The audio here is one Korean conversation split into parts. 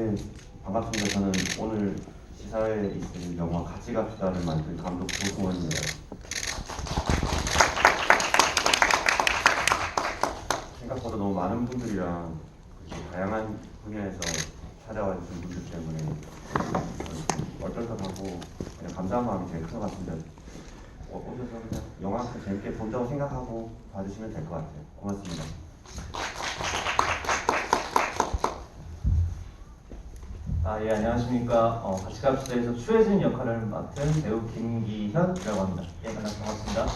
네, 반갑습니다. 저는 오늘 시사회에 있을 영화 같이 갑시다를 만든 감독 조승원입니다. 생각보다 너무 많은 분들이랑 이렇게 다양한 분야에서 찾아와 주신 분들 때문에 얼떨떨하고 감사한 마음이 제일 큰 것 같습니다. 어, 오셔서 그냥 영화 재밌게 본다고 생각하고 봐주시면 될 것 같아요. 고맙습니다. 아, 예, 안녕하십니까. 어, 갑시다에서 추혜진 역할을 맡은 배우 김기현이라고 합니다. 예, 반갑습니다.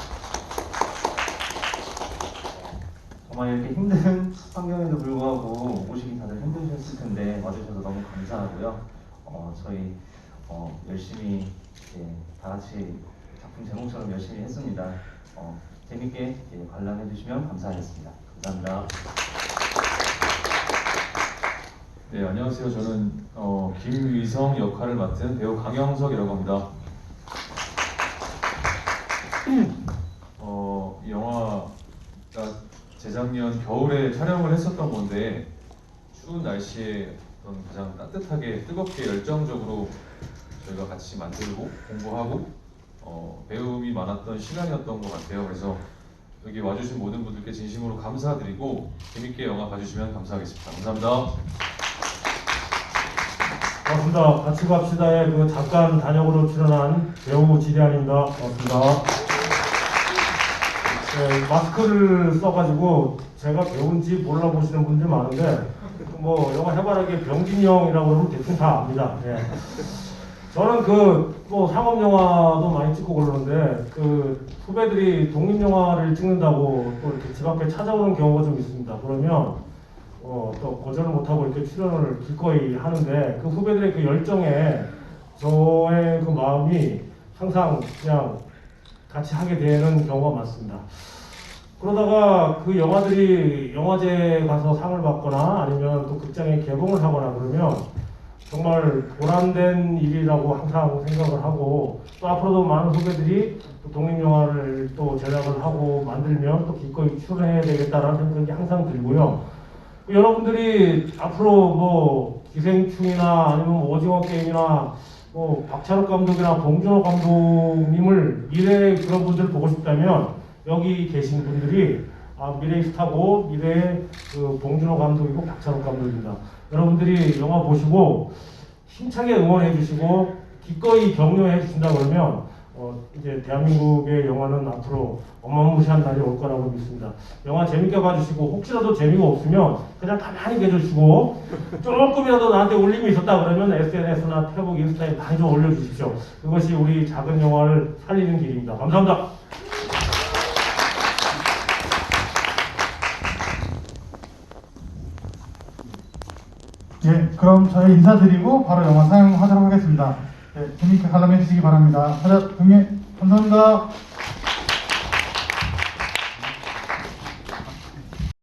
정말 이렇게 힘든 환경에도 불구하고 오시기 다들 힘드셨을 텐데 와주셔서 너무 감사하고요. 어, 저희 어, 열심히 예, 다 같이 작품 제목처럼 열심히 했습니다. 어, 재밌게 예, 관람해 주시면 감사하겠습니다. 감사합니다. 네, 안녕하세요. 저는 어, 김위성 역할을 맡은 배우 강영석이라고 합니다. 어, 이 영화가 재작년 겨울에 촬영을 했었던 건데 추운 날씨에 어떤 가장 따뜻하게 뜨겁게 열정적으로 저희가 같이 만들고 공부하고 어, 배움이 많았던 시간이었던 것 같아요. 그래서 여기 와주신 모든 분들께 진심으로 감사드리고 재밌게 영화 봐주시면 감사하겠습니다. 감사합니다. 반갑습니다. 같이 갑시다에 그 잠깐 단역으로 출연한 배우 지대한입니다. 반갑습니다. 네, 마스크를 써가지고 제가 배운지 몰라보시는 분들 많은데 뭐 영화 해바라기 병진이 형이라고 그러면 대충 다 압니다. 예. 저는 그 뭐 상업 영화도 많이 찍고 그러는데 그 후배들이 독립 영화를 찍는다고 또 이렇게 집 앞에 찾아오는 경우가 좀 있습니다. 그러면 어, 또 거절을 못하고 이렇게 출연을 기꺼이 하는데 그 후배들의 그 열정에 저의 그 마음이 항상 그냥 같이 하게 되는 경우가 많습니다. 그러다가 그 영화들이 영화제 가서 상을 받거나 아니면 또 극장에 개봉을 하거나 그러면 정말 보람된 일이라고 항상 생각을 하고 또 앞으로도 많은 후배들이 또 독립영화를 또 제작을 하고 만들면 또 기꺼이 출연해야 되겠다라는 생각이 항상 들고요. 여러분들이 앞으로 뭐 기생충이나 아니면 뭐 오징어 게임이나 뭐 박찬욱 감독이나 봉준호 감독님을 미래의 그런 분들을 보고 싶다면 여기 계신 분들이 아, 미래의 스타고 미래의 그 봉준호 감독이고 박찬욱 감독입니다. 여러분들이 영화 보시고 힘차게 응원해 주시고 기꺼이 격려해 주신다 그러면 어, 이제 대한민국의 영화는 앞으로 어마무시한 날이 올 거라고 믿습니다. 영화 재밌게 봐주시고 혹시라도 재미가 없으면 그냥 가만히 계셔주시고 조금이라도 나한테 울림이 있었다 그러면 SNS나 페북, 인스타에 많이 좀 올려주십시오. 그것이 우리 작은 영화를 살리는 길입니다. 감사합니다. 예, 그럼 저희 인사드리고 바로 영화 사용하도록 하겠습니다. 예, 재밌게 관람해 주시기 바랍니다. 하자, 동예 감사합니다.